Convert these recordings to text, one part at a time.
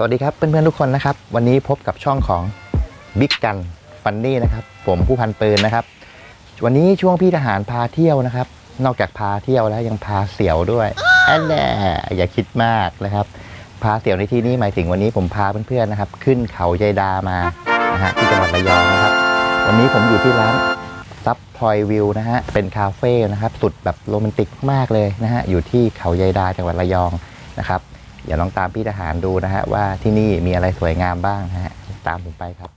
สวัสดีครับเพื่อนๆทุกคนนะครับ วันนี้พบกับช่องของบิ๊กกันฟันนี่นะครับ ผมผู้พันปืนนะครับ วันนี้ช่วงพี่ทหารพาเที่ยวนะครับ นอกจากพาเที่ยวแล้วยังพาเสี่ยวด้วยอันแน่อย่าคิดมากนะครับ พาเสี่ยวในที่นี้หมายถึงวันนี้ผมพาเพื่อนๆนะครับ ขึ้นเขายายดามานะฮะที่จังหวัดระยองนะครับ วันนี้ผมอยู่ที่ร้านซับพลอยวิวนะฮะเป็นคาเฟ่นะครับ สุดแบบโรแมนติกมากเลยนะฮะอยู่ที่เขายายดาจังหวัดระยองนะครับ เดี๋ยวลองตามพี่ทหารดูนะฮะว่าที่นี่มีอะไรสวยงามบ้างนะฮะตามผมไปครับ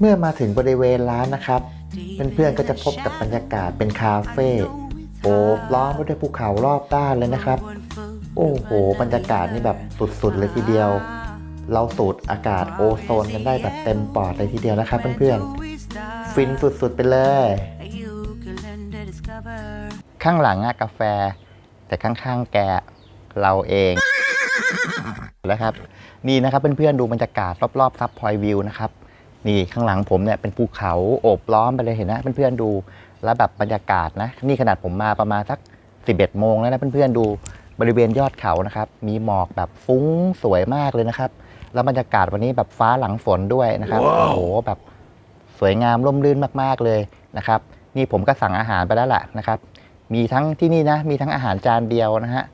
เมื่อมาถึงบริเวณร้านนะครับเพื่อนๆก็จะพบกับบรรยากาศเป็นคาเฟ่โอบล้อมไปด้วยภูเขารอบด้านเลยนะครับ โอ้โห บรรยากาศนี่แบบสุดๆเลยทีเดียว เราสูดอากาศโอโซนกันได้แบบเต็มปอดเลยทีเดียวนะครับเพื่อนๆฟินสุดๆไปเลย ข้างหลังอะกาแฟ แต่ข้างๆแกเราเอง นะครับนี่นะครับเพื่อนๆดูบรรยากาศรอบๆซับพอยวิวนะครับนี่ข้างหลังผมเนี่ยเป็นภูเขาโอบล้อมไปเลยเห็นนะเพื่อนๆดูแล้วแบบบรรยากาศนะนี่ขนาดผมมาประมาณสัก 11โมงแล้วนะเพื่อนๆดูบริเวณยอดเขานะครับมีหมอกแบบฟุ้งสวยมากเลยนะครับ แล้วบรรยากาศวันนี้แบบฟ้าหลังฝนด้วยนะครับโอ้โหแบบสวยงามร่มรื่นมากๆเลยนะครับ นี่ผมก็สั่งอาหารไปแล้วแหละนะครับ มีทั้งที่นี่นะมีทั้งอาหารจานเดียวนะฮะ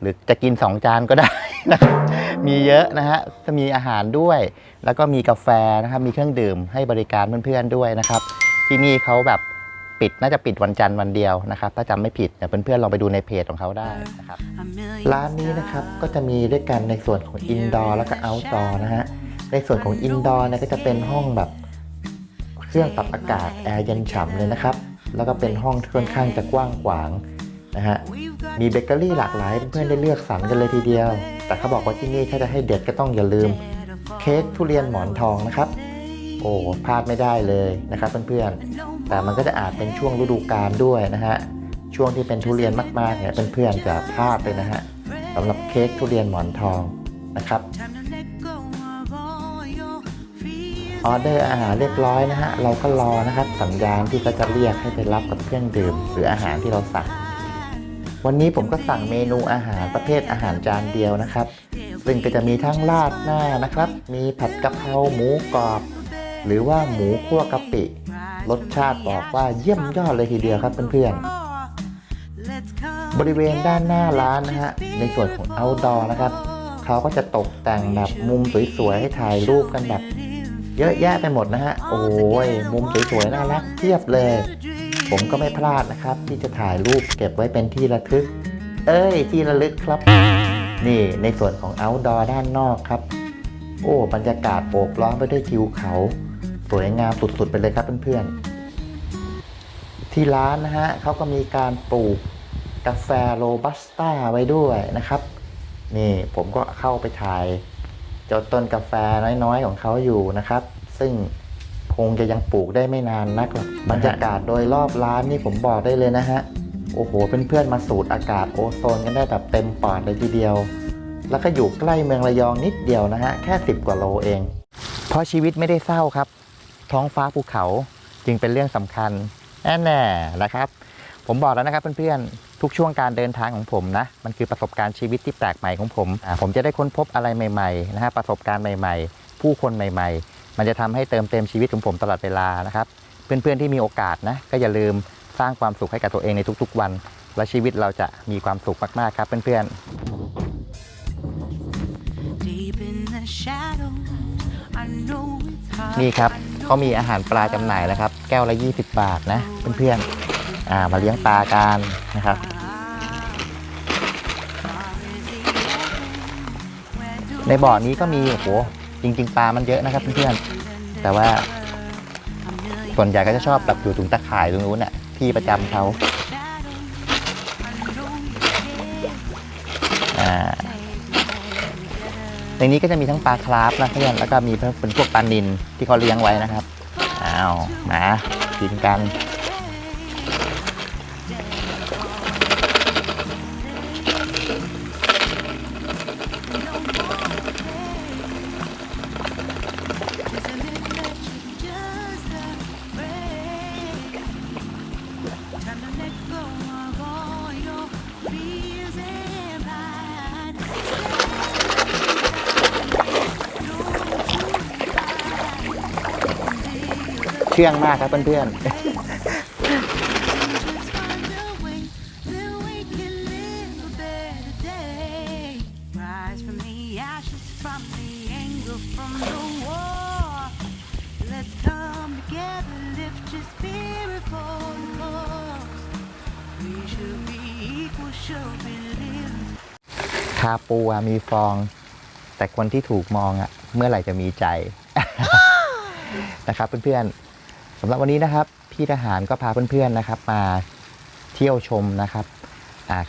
หรือจะกิน 2 จานก็ได้นะครับ มีเยอะนะฮะจะมีอาหารด้วย แล้วก็มีกาแฟนะครับ มีเครื่องดื่มให้บริการเพื่อนๆด้วยนะครับ ที่นี่เขาแบบปิดน่าจะปิดวันจันทร์วันเดียวนะครับ ถ้าจำไม่ผิดเดี๋ยวเพื่อนๆลองไปดูในเพจของเขาได้นะครับ ร้านนี้นะครับก็จะมีด้วยกันในส่วนของอินดอร์แล้วก็เอาท์ดอร์นะฮะ ในส่วนของอินดอร์เนี่ยก็จะเป็นห้องแบบเครื่องปรับอากาศแอร์เย็นฉ่ำเลยนะครับ แล้วก็เป็นห้องที่ค่อนข้างจะกว้างขวาง นะฮะ มีเบเกอรี่หลากหลายให้เพื่อนๆได้เลือกสรรกันเลยทีเดียว แต่เขาบอกว่าที่นี่ถ้าจะให้เด็ดก็ต้องอย่าลืม เค้กทุเรียนหมอนทองนะครับ โอ้พลาดไม่ได้เลยนะครับเพื่อนๆ แต่มันก็จะอาจเป็นช่วงฤดูกาลด้วยนะฮะ ช่วงที่เป็นทุเรียนมากๆเนี่ยเพื่อนๆจะพลาดเลยนะฮะสำหรับเค้กทุเรียนหมอนทองนะครับออเดอร์อาหารเรียบร้อยนะฮะ เราก็รอนะครับสัญญาณที่เขาจะเรียกให้ไปรับกับเครื่องดื่ม หรืออาหารที่เราสั่ง วันนี้ผมก็สั่งเมนูอาหารประเภทอาหารจานเดียวนะครับ ซึ่งก็จะมีทั้งราดหน้านะครับ มีผัดกะเพราหมูกรอบ หรือว่าหมูคั่วกะปิ รสชาติบอกว่าเยี่ยมยอดเลยทีเดียวครับเพื่อนๆ บริเวณด้านหน้าร้านนะฮะ ในส่วนของ outdoor นะครับ เขาก็จะตกแต่งแบบมุมสวยๆให้ถ่ายรูปกันแบบเยอะแยะไปหมดนะฮะ โอ้ยมุมสวยๆน่ารักเทียบเลย ผมก็ไม่พลาดนะครับ ที่จะถ่ายรูปเก็บไว้เป็นที่ระทึก เอ้ย ที่ระลึกครับ นี่ในส่วนของ outdoor ด้านนอกครับ โอ้บรรยากาศโอบล้อมไปด้วยทิวเขา สวยงามสุดๆไปเลยครับเพื่อนๆ ที่ร้านนะฮะเขาก็มีการปลูกกาแฟโรบัสต้าไว้ด้วยนะครับ นี่ผมก็เข้าไปถ่ายเจ้าต้นกาแฟน้อยๆของเขาอยู่นะครับ ซึ่ง คงจะยังปลูกได้ไม่นานนักหรอกบรรยากาศโดยรอบร้านนี่ผมบอกได้เลยนะฮะ โอ้โหเพื่อนๆมาสูดอากาศโอโซนกันได้แบบเต็มปอดเลยทีเดียว แล้วก็อยู่ใกล้เมืองระยองนิดเดียวนะฮะ แค่ 10 กว่าโลเอง เพราะชีวิตไม่ได้เศร้าครับ ท้องฟ้าภูเขาจึงเป็นเรื่องสำคัญแน่แน่ๆนะครับ ผมบอกแล้วนะครับเพื่อนๆ ทุกช่วงการเดินทางของผมนะ มันคือประสบการณ์ชีวิตที่แปลกใหม่ของผมอ่าผมจะได้ค้นพบอะไรใหม่ๆนะฮะประสบการณ์ใหม่ ๆ ผู้คนใหม่ ๆ มันจะทำให้เติมเต็มชีวิตของผมตลอดเวลานะครับ เพื่อนๆที่มีโอกาสนะก็อย่าลืมสร้างความสุขให้กับตัวเองในทุกๆวัน และชีวิตเราจะมีความสุขมากๆครับเพื่อนๆนี่ครับเขามีอาหารปลาจำหน่ายแล้วครับ แก้วละ 20 บาทนะเพื่อนๆอ่ามาเลี้ยงปลากันนะครับในบ่อนี้ก็มีโอ้โห จริง ๆ ปลามันเยอะนะครับเพื่อนๆแต่ว่าส่วนใหญ่ก็จะชอบแบบอยู่ตรงตะข่ายตรงนู้นน่ะที่ประจำเขาอ่าในนี้ก็จะมีทั้งปลาคราฟนะเพื่อนแล้วก็มีเป็นพวกปลานินที่เขาเลี้ยงไว้นะครับอ้าวมากินกัน เชื่องมากครับเพื่อนๆคาปูมีฟอง แต่คนที่ถูกมองอะเมื่อไหร่จะมีใจนะครับเพื่อนำหรับวันนี้นะครับ พี่ทหารก็พาเพื่อนๆนะครับ มาเที่ยวชมนะครับ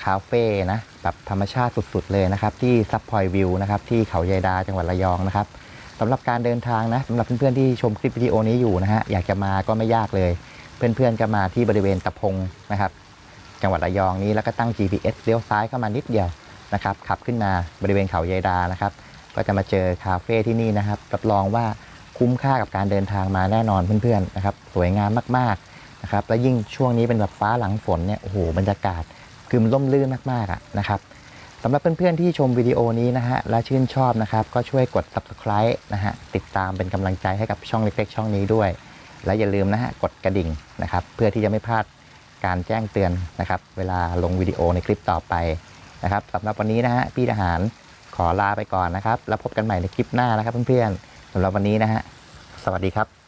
คาเฟ่นะแบบธรรมชาติสุดๆเลยนะครับ ที่ซับพอยวิวนะครับที่เขาใยดาจังหวัดระยองนะครับสำหรับการเดินทางนะสำหรับเพื่อนๆที่ชมคลิปวิดีโอนี้อยู่นะฮะอยากจะมาก็ไม่ยากเลย เพื่อนๆก็มาที่บริเวณตะพงนะครับ จังหวัดระยองนี้แล้วก็ตั้ง GPS เลี้ยวซ้ายเข้ามานิดเดียวนะครับขับขึ้นมาบริเวณเขาใยดานะครับ ก็จะมาเจอคาเฟ่ที่นี่นะครับรับรองว่า คุ้มค่ากับการเดินทางมาแน่นอนเพื่อนๆนะครับสวยงามมากๆนะครับและยิ่งช่วงนี้เป็นแบบฟ้าหลังฝนเนี่ยโอ้โหบรรยากาศคือมันร่มรื่นมากๆอะนะครับสำหรับเพื่อนๆที่ชมวิดีโอนี้นะฮะและชื่นชอบนะครับก็ช่วยกด subscribe นะฮะติดตามเป็นกำลังใจให้กับช่องเล็กๆ ช่องนี้ด้วย และอย่าลืมนะฮะกดกระดิ่งนะครับเพื่อที่จะไม่พลาดการแจ้งเตือนนะครับเวลาลงวิดีโอในคลิปต่อไปนะครับสำหรับวันนี้นะฮะพี่ทหารขอลาไปก่อนนะครับ แล้วพบกันใหม่ในคลิปหน้านะครับเพื่อนๆ สำหรับวันนี้นะฮะ สวัสดีครับ